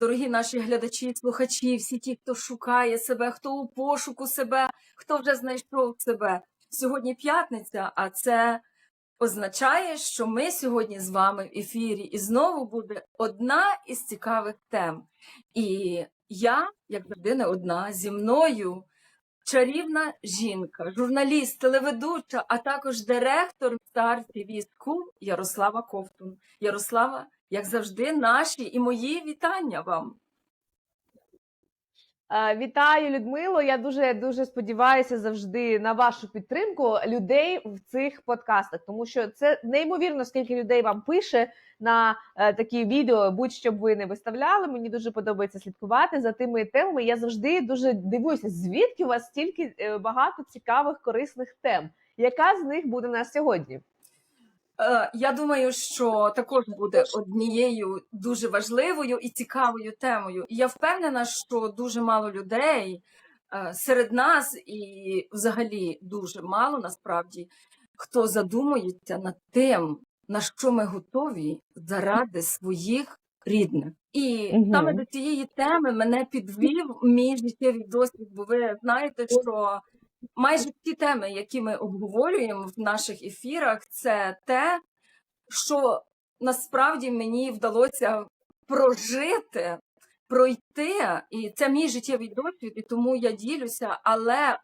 дорогі наші глядачі, слухачі, всі ті, хто шукає себе, хто у пошуку себе, хто вже знайшов себе. Сьогодні п'ятниця, а це означає, що ми сьогодні з вами в ефірі, і знову буде одна із цікавих тем. І я, як не одна, зі мною чарівна жінка, журналіст, телеведуча, а також директор Star TV School Ярослава Ковтун. Ярослава, як завжди, наші і мої вітання вам. Вітаю, Людмило. Я дуже дуже сподіваюся завжди на вашу підтримку людей в цих подкастах, тому що це неймовірно, скільки людей вам пише на е, такі відео, будь-що б ви не виставляли. Мені дуже подобається слідкувати за тими темами. Я завжди дуже дивуюся, звідки у вас стільки е, багато цікавих корисних тем. Яка з них буде на сьогодні? Е, Я думаю, що також буде однією дуже важливою і цікавою темою. І я впевнена, що дуже мало людей е, серед нас, і взагалі дуже мало насправді, хто задумується над тим, на що ми готові заради своїх рідних. І Мгм. саме до цієї теми мене підвів мій життєвий досвід, бо ви знаєте, що майже всі теми, які ми обговорюємо в наших ефірах, це те, що насправді мені вдалося прожити, пройти, і це мій життєвий досвід, і тому я ділюся, але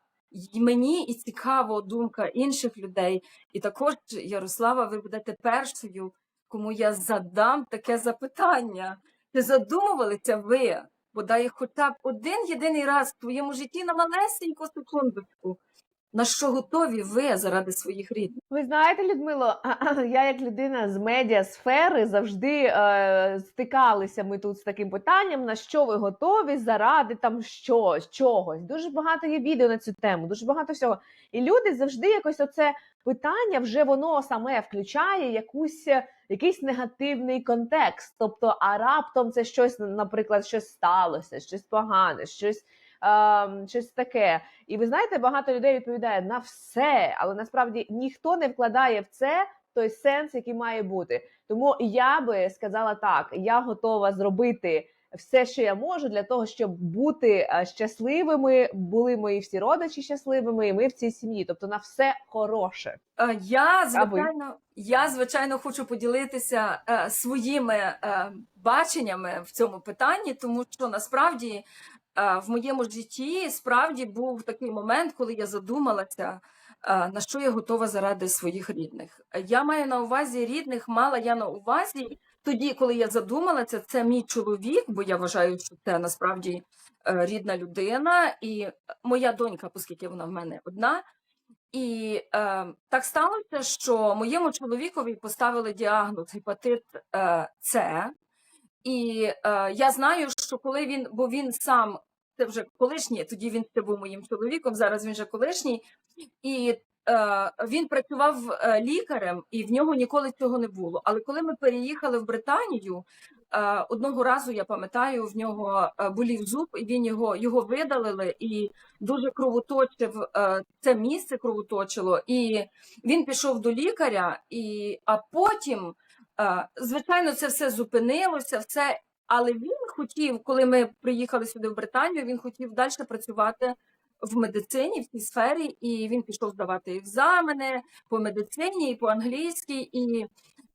мені і цікаво думка інших людей. І також, Ярослава, ви будете першою, кому я задам таке запитання. Чи задумувалися ви, бодай хоча б один єдиний раз в твоєму житті на малесеньку секундочку, на що готові ви заради своїх рідних? Ви знаєте, Людмило, я як людина з медіасфери завжди е, стикалися ми тут з таким питанням: на що ви готові заради там щось, чогось. Дуже багато є відео на цю тему, дуже багато всього. І люди завжди якось оце питання вже воно саме включає якусь. е, Якийсь негативний контекст, тобто, а раптом це щось, наприклад, щось сталося, щось погане, щось, ем, щось таке. І ви знаєте, багато людей відповідає на все, але насправді ніхто не вкладає в це той сенс, який має бути. Тому я би сказала так: я готова зробити все, що я можу, для того, щоб бути е, щасливими, були мої всі родичі щасливими, і ми в цій сім'ї. Тобто на все хороше. Е, Я звичайно, я звичайно хочу поділитися е, своїми е, баченнями в цьому питанні, тому що насправді в моєму житті справді був такий момент, коли я задумалася, е, на що я готова заради своїх рідних. Е, Я маю на увазі рідних, мала я на увазі тоді, коли я задумалася, це мій чоловік, бо я вважаю, що це насправді е, рідна людина, і моя донька, оскільки вона в мене одна. І е, так сталося, що моєму чоловікові поставили діагноз гепатит е, С. І е, я знаю, що коли він, бо він сам це вже колишній, тоді він ще був моїм чоловіком, зараз він вже колишній, і е, він працював е, лікарем, і в нього ніколи цього не було. Але коли ми переїхали в Британію, е, одного разу я пам'ятаю, в нього е, болів зуб, і він його, його видалили, і дуже кровоточив е, це місце кровоточило, і він пішов до лікаря, і а потім, звичайно, це все зупинилося, все. Але він хотів, коли ми приїхали сюди в Британію, він хотів далі працювати в медицині, в цій сфері, і він пішов здавати екзамени по медицині по англійській. І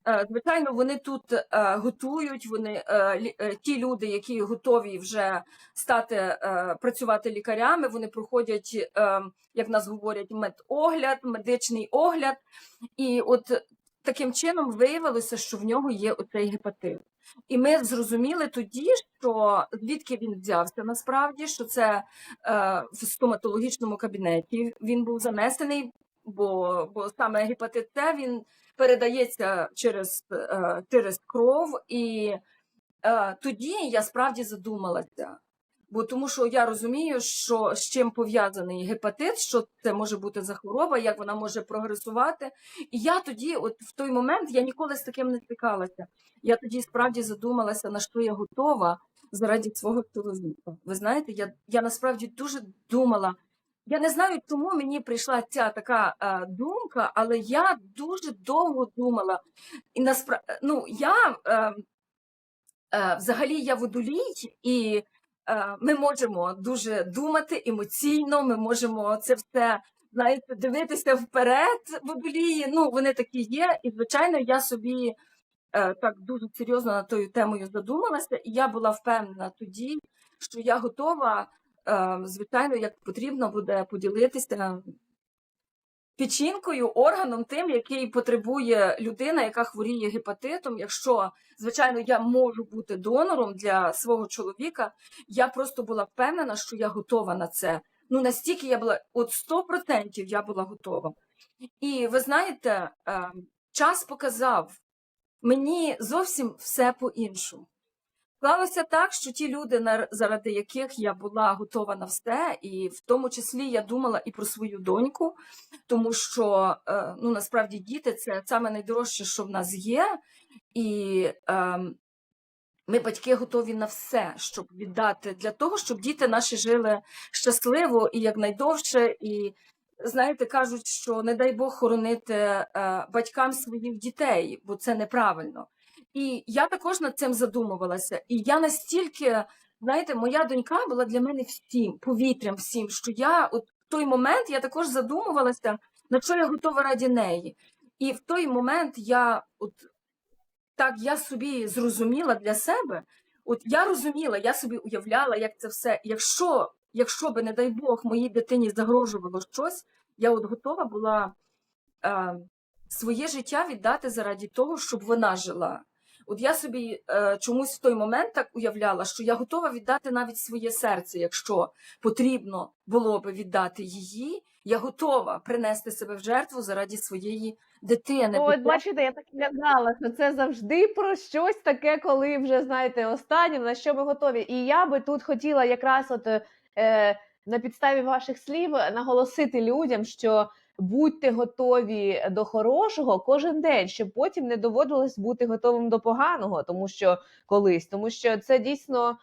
е, звичайно, вони тут е, готують. Вони е, е, ті люди, які готові вже стати е, працювати лікарями, вони проходять, е, як нас говорять, медогляд, медичний огляд. І от таким чином виявилося, що в нього є оцей гепатит. І ми зрозуміли тоді, що звідки він взявся насправді, що це е, в стоматологічному кабінеті він був занесений, бо, бо саме гепатит С він передається через, е, через кров. І е, тоді я справді задумалася. Бо тому що я розумію, що з чим пов'язаний гепатит, що це може бути за хвороба, як вона може прогресувати. І я тоді, от в той момент, я ніколи з таким не стикалася. Я тоді справді задумалася, на що я готова заради свого чоловіка. Ви знаєте, я, я насправді дуже думала. Я не знаю, чому мені прийшла ця така е, думка, але я дуже довго думала. І наспра... ну, я е, Е, Взагалі я водолій, і ми можемо дуже думати емоційно, ми можемо це все знаєте, дивитися вперед. Водолії, ну вони такі є. І звичайно, я собі е, так дуже серйозно над тою темою задумалася, і я була впевнена тоді, що я готова, е, звичайно, як потрібно буде поділитися печінкою, органом тим, який потребує людина, яка хворіє гепатитом. Якщо, звичайно, я можу бути донором для свого чоловіка, я просто була впевнена, що я готова на це. Ну настільки я була, от 100% я була готова. І ви знаєте, е, час показав мені зовсім все по-іншому. Склалося так, що ті люди, заради яких я була готова на все, і в тому числі я думала і про свою доньку, тому що е, ну насправді діти це саме найдорожче, що в нас є, і е, ми, батьки, готові на все, щоб віддати для того, щоб діти наші жили щасливо і якнайдовше. І знаєте, кажуть, що не дай Бог хоронити е, батькам своїх дітей, бо це неправильно. І я також над цим задумувалася. І я настільки, знаєте, моя донька була для мене всім, повітрям всім, що я от в той момент я також задумувалася, на що я готова раді неї. І в той момент я от так я собі зрозуміла для себе. От я розуміла, я собі уявляла, як це все. Якщо, якщо би, не дай Бог, моїй дитині загрожувало щось, я от готова була е, своє життя віддати заради того, щоб вона жила. От я собі е, чомусь в той момент так уявляла, що я готова віддати навіть своє серце, якщо потрібно було би віддати її. Я готова принести себе в жертву заради своєї дитини. Ну, Бо от бачите, я так і казала, що це завжди про щось таке, коли вже знаєте останнє, на що ми готові. І я би тут хотіла якраз от е, на підставі ваших слів наголосити людям, що будьте готові до хорошого кожен день, щоб потім не доводилось бути готовим до поганого, тому що колись, тому що це дійсно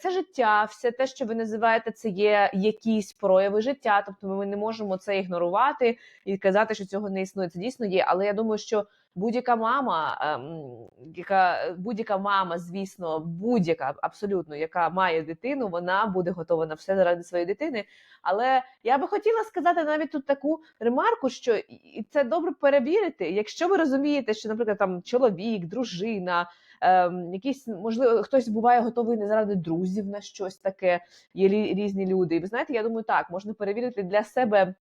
це життя, все те, що ви називаєте, це є якісь прояви життя. Тобто ми не можемо це ігнорувати і казати, що цього не існує. Це дійсно є. Але я думаю, що будь-яка мама, ем, яка будь-яка мама, звісно, будь-яка абсолютно, яка має дитину, вона буде готова на все заради своєї дитини. Але я би хотіла сказати навіть тут таку ремарку, що і- це добре перевірити. Якщо ви розумієте, що, наприклад, там чоловік, дружина. Ем, якісь можливо хтось буває готовий не заради друзів на щось таке. Є рі- різні люди. І ви знаєте, я думаю, так можна перевірити для себе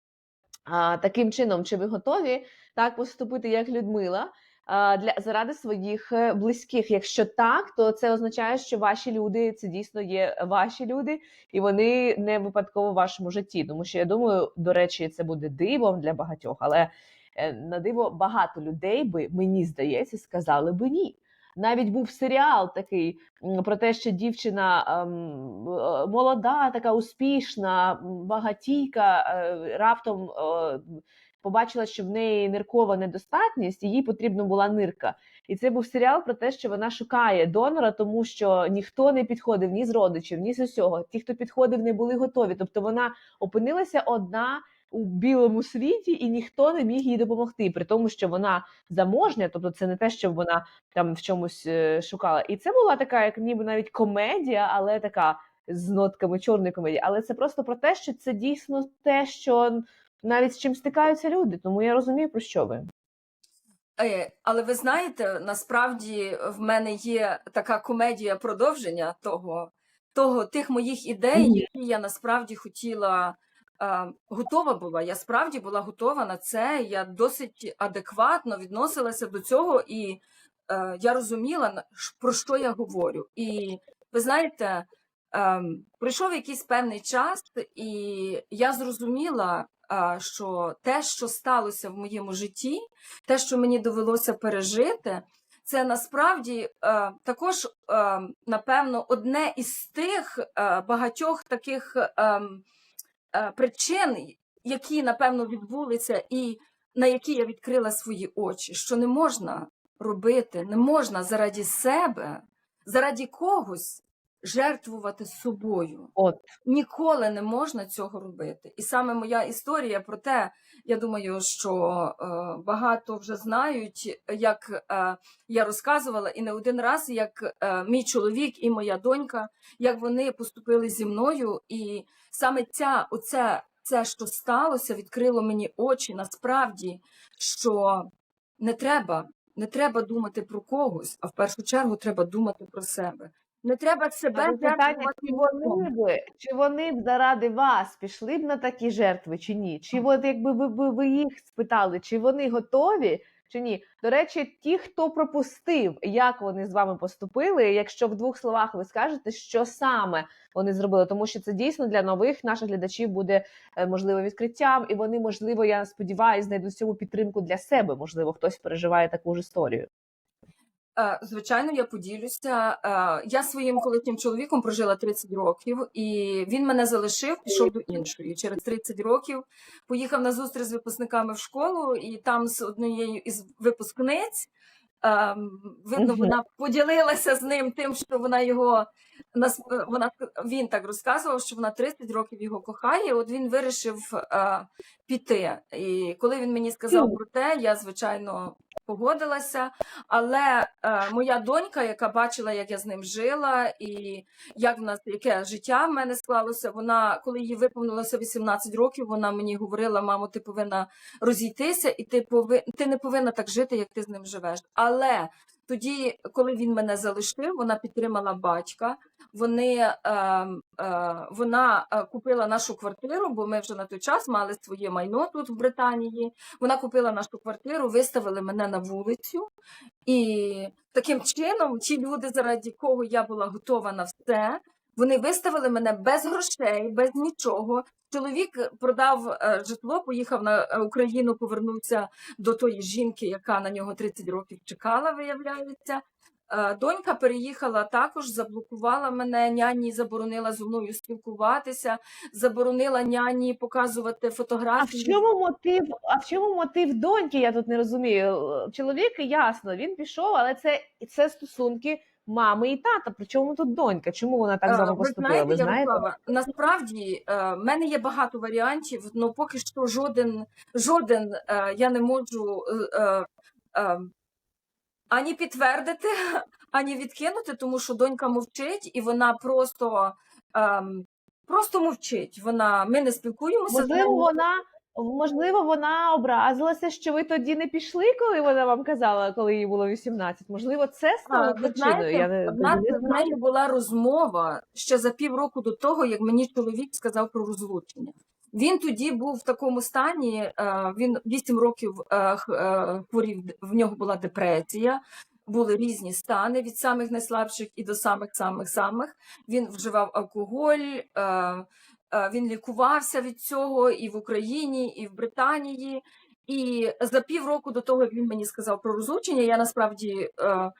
а, таким чином, чи ви готові так поступити, як Людмила, для заради своїх е, близьких. Якщо так, то це означає, що ваші люди це дійсно є ваші люди, і вони не випадково в вашому житті. Тому що я думаю, до речі, це буде дивом для багатьох, але е, на диво багато людей би мені здається сказали би ні. Навіть був серіал такий про те, що дівчина ем, е, молода, така успішна, багатійка, е, раптом е, побачила, що в неї ниркова недостатність, і їй потрібна була нирка. І це був серіал про те, що вона шукає донора, тому що ніхто не підходив ні з родичів, ні з усього. Ті, хто підходив, не були готові. Тобто вона опинилася одна. У білому світі і ніхто не міг їй допомогти, при тому, що вона заможня, тобто це не те, що вона там в чомусь е, шукала. І це була така, як ніби навіть комедія, але така з нотками чорної комедії. Але це просто про те, що це дійсно те, що навіть з чим стикаються люди. Тому я розумію, про що ви. Е, Але ви знаєте, насправді в мене є така комедія продовження того, того тих моїх ідей, які я насправді хотіла. Е, Готова була, я справді була готова на це. Я досить адекватно відносилася до цього, і е, я розуміла, про що я говорю. І ви знаєте, ем, пройшов якийсь певний час, і я зрозуміла, е, що те, що сталося в моєму житті, те, що мені довелося пережити, це насправді е, також, е, напевно, одне із тих багатьох таких причин, які, напевно, відбулися, і на які я відкрила свої очі, що не можна робити, не можна заради себе, заради когось жертвувати собою. От. Ніколи не можна цього робити. І саме моя історія про те, я думаю, що е, багато вже знають, як е, я розказувала, і не один раз, як е, мій чоловік і моя донька, як вони поступили зі мною, і саме ця, оце, це, що сталося, відкрило мені очі насправді, що не треба, не треба думати про когось, а в першу чергу треба думати про себе. Не треба себе жертвувати чи вони б, чи вони б заради вас пішли б на такі жертви, чи ні? Чи от якби ви, ви їх спитали, чи вони готові, чи ні? До речі, ті, хто пропустив, як вони з вами поступили, якщо в двох словах ви скажете, що саме вони зробили, тому що це дійсно для нових наших глядачів буде е, можливо відкриттям, і вони, можливо, я сподіваюся, знайдуть цьому підтримку для себе. Можливо, хтось переживає таку ж історію. Е, Звичайно, я поділюся. Е, Я своїм колишнім чоловіком прожила 30 років, і він мене залишив, пішов до іншої. Через 30 років поїхав на зустріч з випускниками в школу, і там з однією із випускниць. ем, Видно, вона поділилася з ним тим, що вона його е, вона він так розказував, що вона 30 років його кохає. От він вирішив піти. І коли він мені сказав про те, я звичайно погодилася. Але е, моя донька, яка бачила, як я з ним жила, і як в нас яке життя в мене склалося, вона, коли їй виповнилося 18 років, вона мені говорила: мамо, ти повинна розійтися, і ти пови... ти не повинна так жити, як ти з ним живеш. Але тоді, коли він мене залишив, вона підтримала батька. Вони е, е, вона е, купила нашу квартиру, бо ми вже на той час мали своє майно тут в Британії. Вона купила нашу квартиру, виставили мене на вулицю, і таким чином ті люди, заради кого я була готова на все, вони виставили мене без грошей, без нічого. Чоловік продав е, житло, поїхав на е, Україну, повернувся до тої жінки, яка на нього 30 років чекала, виявляється. Е, Донька переїхала також, заблокувала мене, няні заборонила зі мною спілкуватися, заборонила няні показувати А в чому мотив? А в чому мотив доньки? Я тут не розумію. Чоловік ясно, він пішов, але це, це стосунки мами і тата. Причому тут донька? Чому вона так з Е, вами поступила? знаєте, Ви знаєте? Ярослава, насправді е, в мене є багато варіантів, але поки що жоден, жоден е, я не можу ані підтвердити, ані відкинути, тому що донька мовчить і вона просто, е, просто мовчить. Вона, ми не спілкуємося. з Можливо, вона можливо, вона образилася, що ви тоді не пішли, коли вона вам казала, коли їй було 18. Можливо, це стало причиною. Я не, в нас не знаю. нею була розмова ще за півроку до того, як мені чоловік сказав про розлучення. Він тоді був в такому стані. е, Він 8 років е, е, хворів, в нього була депресія. Були різні стани від самих найслабших і до самих самих самих. Він вживав алкоголь, він лікувався від цього і в Україні, і в Британії. І за півроку до того, як він мені сказав про розлучення, я насправді е,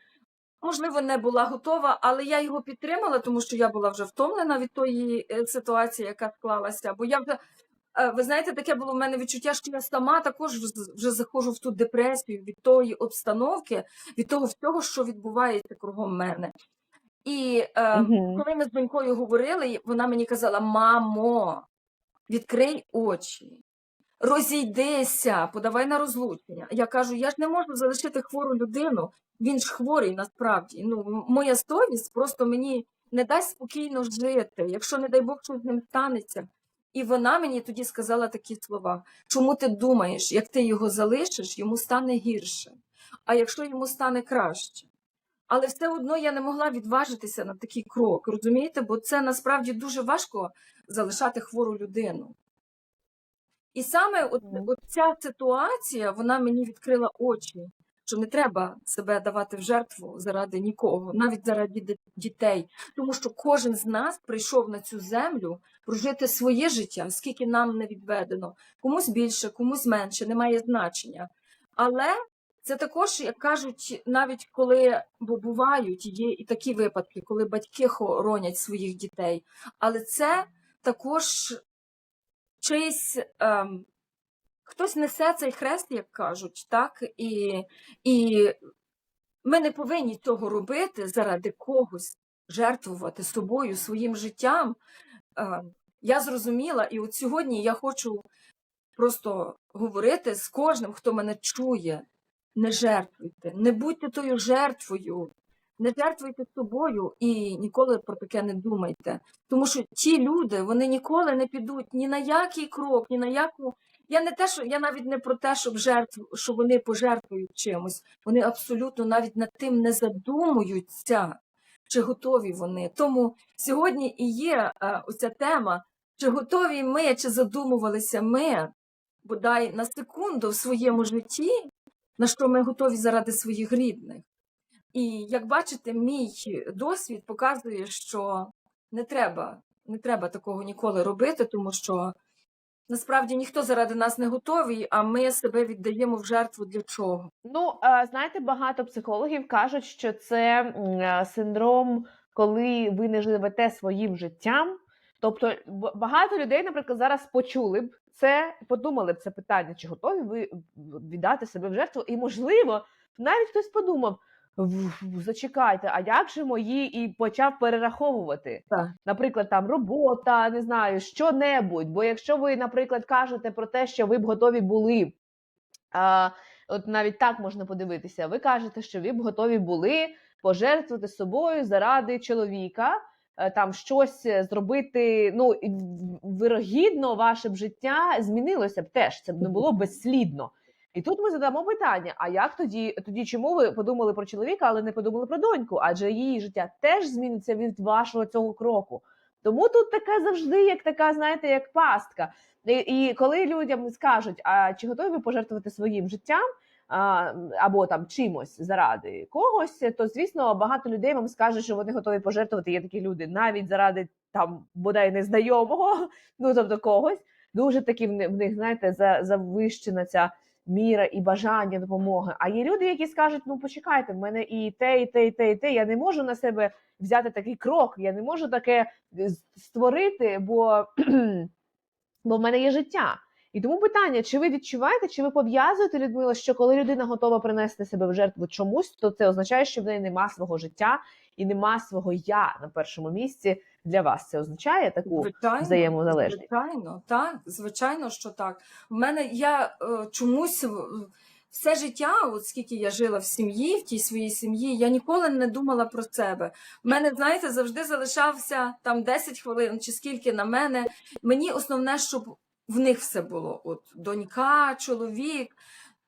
можливо не була готова, але я його підтримала, тому що я була вже втомлена від тої е, ситуації, яка склалася. Бо я вже е, ви знаєте, таке було в мене відчуття, що я сама також вже заходжу в ту депресію від тої обстановки, від того всього, що відбувається кругом мене. І е, Мгм. коли ми з донькою говорили, вона мені казала: Мамо, відкрий очі, розійдися, подавай на розлучення. Я кажу, я ж не можу залишити хвору людину. Він ж хворий насправді. Ну, м- моя совість просто мені не дасть спокійно жити, якщо, не дай Бог, щось з ним станеться. І вона мені тоді сказала такі слова: чому ти думаєш, як ти його залишиш, йому стане гірше, а якщо йому стане краще? Але все одно я не могла відважитися на такий крок, розумієте? Бо це насправді дуже важко залишати хвору людину. І саме от, от ця ситуація вона мені відкрила очі, що не треба себе давати в жертву заради нікого, навіть заради дітей. Тому що кожен з нас прийшов на цю землю прожити своє життя, скільки нам не відведено. Комусь більше, комусь менше, немає значення. Але це також, як кажуть, навіть коли бо бувають, є і такі випадки, коли батьки хоронять своїх дітей. Але це також чийсь ем, хтось несе цей хрест, як кажуть, так? І, і ми не повинні цього робити заради когось. жертвувати собою, своїм життям, е, я зрозуміла, і от сьогодні я хочу просто говорити з кожним, хто мене чує. Не жертвуйте, не будьте тою жертвою, не жертвуйте собою і ніколи про таке не думайте. Тому що ті люди вони ніколи не підуть ні на який крок, ні на яку. Я не те, що я навіть не про те, щоб жертв, що вони пожертвують чимось. Вони абсолютно навіть над тим не задумуються, чи готові вони. Тому сьогодні і є е, оця тема, чи готові ми, чи задумувалися ми, бодай на секунду в своєму житті, на що ми готові заради своїх рідних. І як бачите, мій досвід показує, що не треба, не треба такого ніколи робити, тому що насправді ніхто заради нас не готовий, а ми себе віддаємо в жертву для чого. Ну, знаєте, багато психологів кажуть, що це синдром, коли ви не живете своїм життям. Тобто, багато людей, наприклад, зараз почули б це, подумали б це питання, чи готові ви віддати себе в жертву, і можливо, навіть хтось подумав. «В- в- Зачекайте, а як же мої і почав перераховувати? Так. Наприклад, там робота, не знаю, що-небудь. Бо якщо ви, наприклад, кажете про те, що ви б готові були а, от навіть так можна подивитися. Ви кажете, що ви б готові були пожертвувати собою заради чоловіка, там щось е, зробити. Ну вирогідно, ваше б життя змінилося б теж. Це б не було безслідно. І тут ми задамо питання: а як тоді, тоді чому ви подумали про чоловіка, але не подумали про доньку? Адже її життя теж зміниться від вашого цього кроку. Тому тут така завжди, як така, знаєте, як пастка. І, і коли людям скажуть, а чи готові ви пожертвувати своїм життям або там чимось заради когось, то звісно багато людей вам скаже, що вони готові пожертвувати. Є такі люди навіть заради там бодай незнайомого, ну тобто когось. Дуже таки в них, знаєте, завищена ця міра і бажання допомоги. А є люди, які скажуть: ну почекайте, в мене і те, і те, і те, і те. Я не можу на себе взяти такий крок, я не можу таке створити, бо бо в мене є життя. І тому питання: чи ви відчуваєте, чи ви пов'язуєте Людмила, що коли людина готова принести себе в жертву чомусь, то це означає, що в неї нема свого життя і нема свого я на першому місці для вас. Це означає таку Звичайно, взаємозалежність. Звичайно, так, звичайно, що так. В мене я е, чомусь все життя, от скільки я жила в сім'ї, в тій своїй сім'ї, я ніколи не думала про себе. В мене, знаєте, завжди залишався там 10 хвилин чи скільки на мене. Мені основне, щоб в них все було. От донька, чоловік.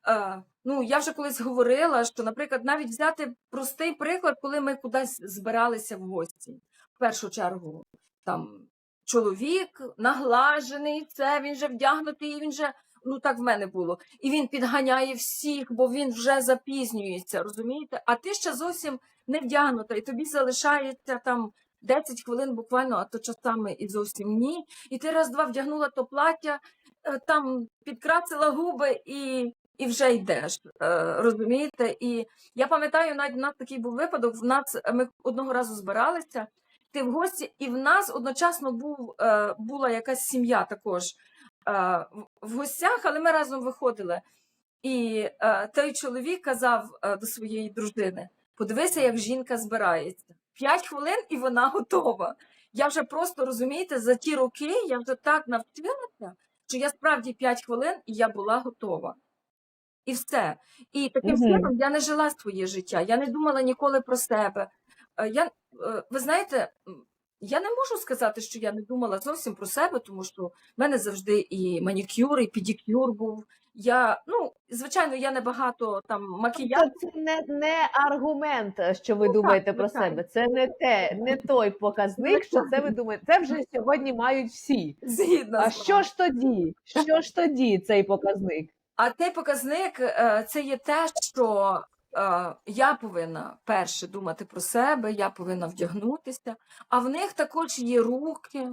Е, ну, я вже колись говорила, що, наприклад, навіть взяти простий приклад, коли ми кудись збиралися в гості. В першу чергу, там чоловік наглажений, це він же вдягнутий, він же. Ну так в мене було. І він підганяє всіх, бо він вже запізнюється, розумієте? А ти ще зовсім не вдягнута, і тобі залишається там 10 хвилин буквально, а то часами і зовсім ні. І ти раз-два вдягнула то плаття, е, там підкрасила губи і, і вже йдеш. е, Розумієте? І я пам'ятаю, навіть у нас такий був випадок. В нас ми одного разу збиралися. Ти в гості, і в нас одночасно був, е, була якась сім'я також е, в- в гостях, але ми разом виходили. І е, той чоловік казав е, до своєї дружини: подивися, як жінка збирається. П'ять хвилин і вона готова. Я вже просто розумієте, за ті роки я вже так навчилася, що я справді п'ять хвилин і я була готова. І все. І таким чином я не жила своє життя, я не думала ніколи про себе. Е, Я, е, ви знаєте, я не можу сказати, що я не думала зовсім про себе, тому що в мене завжди і манікюр, і педикюр був. Я, ну, звичайно, я не багато там макіяжу. Тобто це не, не аргумент, що ви Ну, так, думаєте про звичайно. себе. Це не те, не той показник, що це ви думаєте. Це вже сьогодні мають всі. Згідно А що ж тоді? Що ж тоді цей показник? А той показник е, це є те, що е, я повинна перше думати про себе, я повинна вдягнутися, а в них також є руки.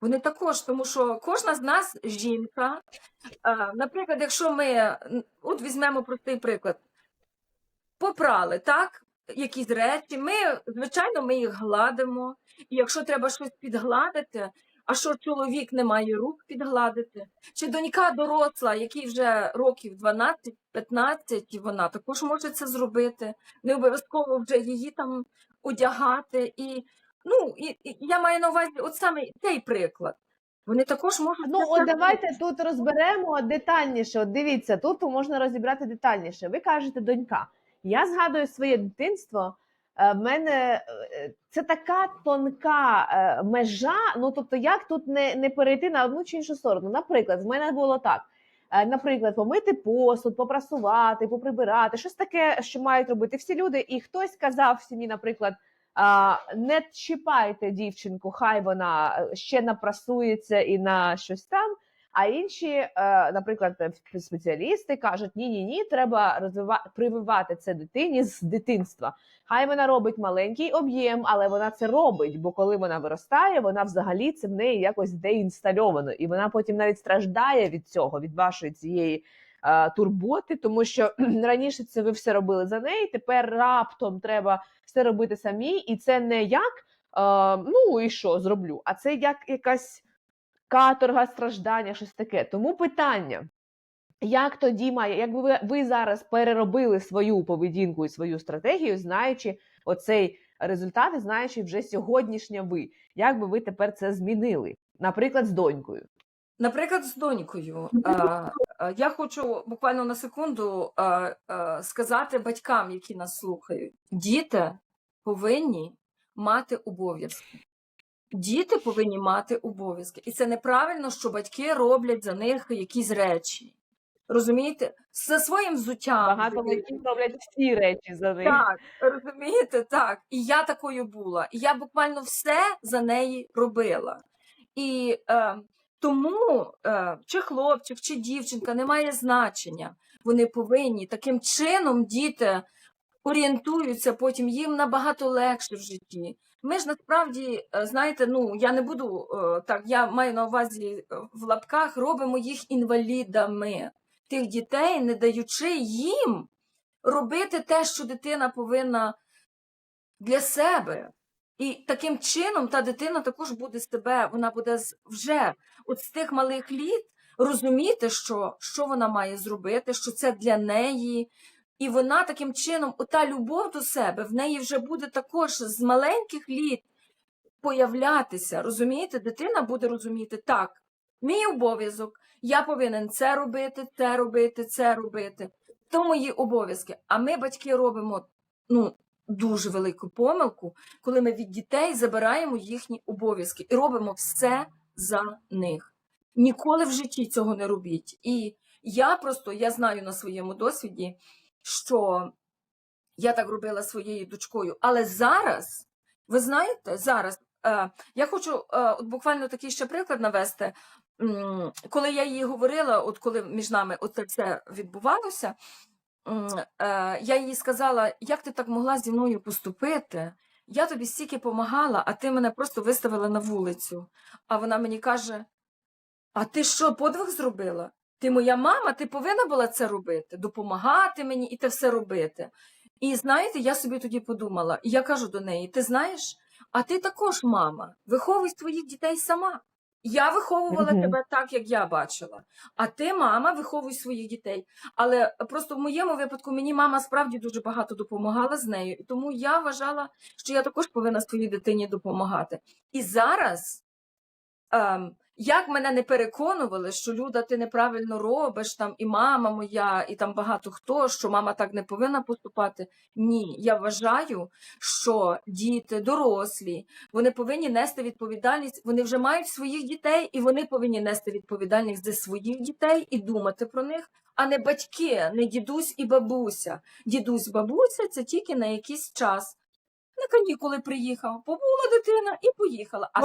Вони також, тому що кожна з нас жінка. Наприклад, якщо ми, от візьмемо простий приклад, попрали, так? Якісь речі, ми, звичайно, ми їх гладимо. І якщо треба щось підгладити, а що чоловік не має рук підгладити, чи донька доросла, якій вже років 12-15, вона також може це зробити. Не обов'язково вже її там одягати. І ну, і, і я маю на увазі от саме цей приклад. Вони також можуть Ну, от давайте тут розберемо детальніше. От дивіться, тут можна розібрати детальніше. Ви кажете, донька. Я згадую своє дитинство. е, В мене е, це така тонка е, межа. Ну тобто, як тут не, не перейти на одну чи іншу сторону. Наприклад, в мене було так: наприклад, помити посуд, попрасувати, поприбирати, щось таке, що мають робити всі люди. І хтось казав в сім'ї, наприклад. Не чіпайте дівчинку, хай вона е, ще напрасується і на щось там. А інші, е, наприклад, спеціалісти кажуть: ні, ні, ні, треба розвивати прививати це дитині з дитинства. Хай вона робить маленький об'єм, але вона це робить. Бо коли вона виростає, вона взагалі це в неї якось деінстальовано, і вона потім навіть страждає від цього, від вашої цієї турботи, тому що раніше це ви все робили за неї. Тепер раптом треба все робити самі, і це не як е, ну і що зроблю, а це як якась каторга, страждання, щось таке. Тому питання. Як тоді має, якби ви, ви зараз переробили свою поведінку і свою стратегію, знаючи оцей результат, і знаючи вже сьогоднішнє ви, як би ви тепер це змінили? Наприклад, з донькою. Наприклад, з донькою. Я хочу буквально на секунду сказати батькам, які нас слухають: діти повинні мати обов'язки. Діти повинні мати обов'язки. І це неправильно, що батьки роблять за них якісь речі. Розумієте? За своїм взуттям. Багато батьків роблять всі речі за них. Так, розумієте, так. І я такою була. І я буквально все за неї робила. І е, тому е, чи хлопчик, чи дівчинка не має значення. Вони повинні таким чином діти орієнтуються, потім їм набагато легше в житті. Ми ж насправді, е, знаєте, ну я не буду е, так, я маю на увазі в лапках, робимо їх інвалідами тих дітей, не даючи їм робити те, що дитина повинна для себе. І таким чином та дитина також буде себе, вона буде вже от з тих малих літ розуміти, що, що вона має зробити, що це для неї. І вона таким чином, ота любов до себе, в неї вже буде також з маленьких літ появлятися. Розумієте, дитина буде розуміти, так, мій обов'язок, я повинен це робити, це робити, це робити. То мої обов'язки. А ми, батьки, робимо ну, дуже велику помилку, коли ми від дітей забираємо їхні обов'язки і робимо все за них. Ніколи в житті цього не робіть. І я просто я знаю на своєму досвіді, що я так робила своєю дочкою. Але зараз, ви знаєте, зараз е, я хочу е, от буквально такий ще приклад навести. Коли я їй говорила, от коли між нами це все відбувалося, я їй сказала, як ти так могла зі мною поступити? Я тобі стільки помагала, а ти мене просто виставила на вулицю. А вона мені каже: А ти що, подвиг зробила? Ти моя мама, ти повинна була це робити, допомагати мені і те все робити. І знаєте, я собі тоді подумала, і я кажу до неї: ти знаєш, а ти також мама, виховуй своїх дітей сама. Я виховувала Мгм. тебе так, як я бачила. А ти, мама, виховуй своїх дітей. Але просто в моєму випадку мені мама справді дуже багато допомагала з нею. І тому я вважала, що я також повинна своїй дитині допомагати. І зараз, ем, як мене не переконували, що Люда, ти неправильно робиш, там і мама моя, і там багато хто, що мама так не повинна поступати. Ні, я вважаю, що діти, дорослі, вони повинні нести відповідальність. Вони вже мають своїх дітей, і вони повинні нести відповідальність за своїх дітей і думати про них. А не батьки, не дідусь і бабуся. Дідусь, бабуся це тільки на якийсь час. На канікули приїхав, побула дитина і поїхала. А.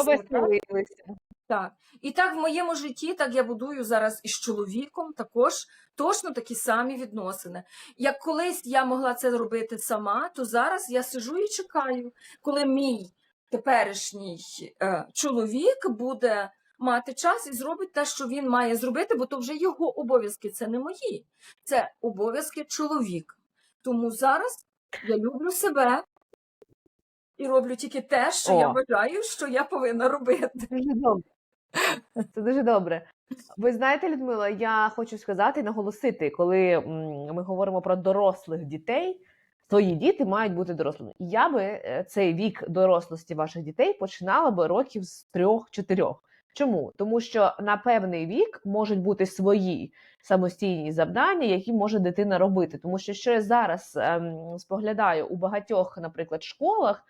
так. І так в моєму житті, так я будую зараз із чоловіком також точно такі самі відносини. Як колись я могла це робити сама, то зараз я сижу і чекаю, коли мій теперішній е, чоловік буде мати час і зробить те, що він має зробити, бо то вже його обов'язки, це не мої, це обов'язки чоловіка. Тому зараз я люблю себе. І роблю тільки те, що я вважаю, що я повинна робити. Дуже добре. Це дуже добре. Ви знаєте, Людмила, я хочу сказати і наголосити, коли ми говоримо про дорослих дітей, твої діти мають бути дорослими. Я би е, цей вік дорослості ваших дітей починала би років з трьох-чотирьох. Чому? Тому що на певний вік можуть бути свої самостійні завдання, які може дитина робити. Тому що що я зараз ем, споглядаю у багатьох, наприклад, школах.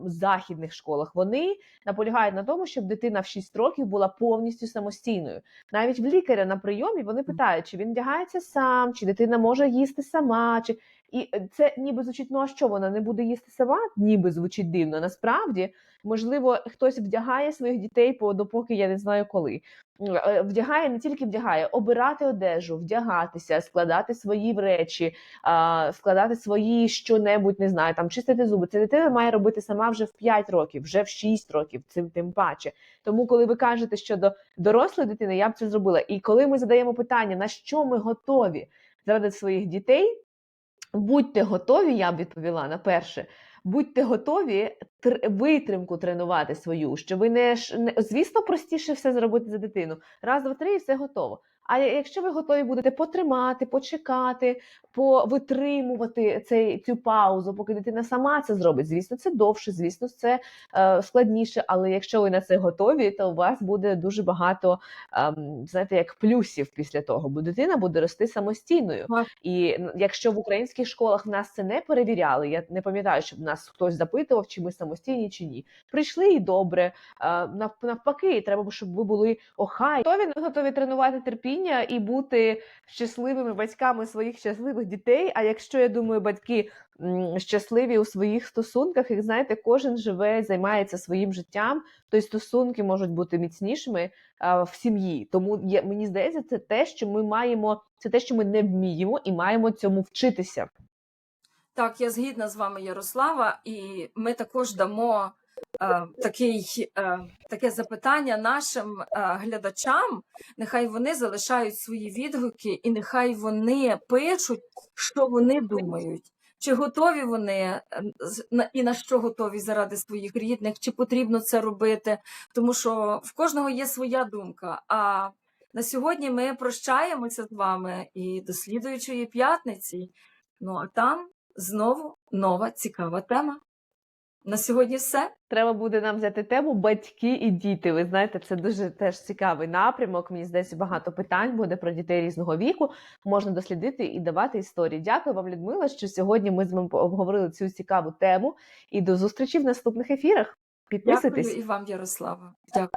Західних школах вони наполягають на тому, щоб дитина в 6 років була повністю самостійною. Навіть в лікаря на прийомі вони питають, чи він вдягається сам, чи дитина може їсти сама, чи і е, це ніби звучить, ну а що вона не буде їсти сама? Ніби звучить дивно. Насправді, можливо, хтось вдягає своїх дітей по допоки я не знаю коли. Е, Вдягає не тільки вдягає, обирати одежу, вдягатися, складати свої речі, складати свої що-небудь, не знаю, там чистити зуби. Це дитина має робити сама вже в 5 років, вже в 6 років, цим тим паче. Тому, коли ви кажете щодо дорослої дитини, я б це зробила. І коли ми задаємо питання, на що ми готові заради своїх дітей, будьте готові, я б відповіла на перше. Будьте готові тр- витримку тренувати свою, що ви не звісно простіше все зробити за дитину. Раз, два, три, і все готово. А якщо ви готові будете потримати, почекати, повитримувати цей цю паузу, поки дитина сама це зробить, звісно, це довше, звісно, це е, складніше. Але якщо ви на це готові, то у вас буде дуже багато ем, знаєте, як плюсів після того, бо дитина буде рости самостійною. Так. І якщо в українських школах в нас це не перевіряли, я не пам'ятаю, щоб нас хтось запитував, чи ми самостійні чи ні. Прийшли і добре. Е, навпаки, треба, щоб ви були охай. Готові готові тренувати терпіння і бути щасливими батьками своїх щасливих дітей. А якщо я думаю, батьки щасливі у своїх стосунках, і знаєте, кожен живе, займається своїм життям, то й стосунки можуть бути міцнішими а, в сім'ї. Тому є, мені здається, це те, що ми маємо, це те, що ми не вміємо, і маємо цьому вчитися. Так, я згідна з вами, Ярослава, і ми також дамо такий, е, таке запитання нашим е, глядачам. Нехай вони залишають свої відгуки, і нехай вони пишуть, що вони думають. Чи готові вони е, і на що готові заради своїх рідних, чи потрібно це робити? Тому що в кожного є своя думка. А на сьогодні ми прощаємося з вами і до слідуючої п'ятниці. Ну а там знову нова цікава тема. На сьогодні все. Треба буде нам взяти тему батьки і діти. Ви знаєте, це дуже теж цікавий напрямок. Мені здається, багато питань буде про дітей різного віку. Можна дослідити і давати історії. Дякую вам, Людмила, що сьогодні ми з вами обговорили цю цікаву тему. І до зустрічі в наступних ефірах. Підписуйтесь. Дякую і вам, Ярослава. Дякую.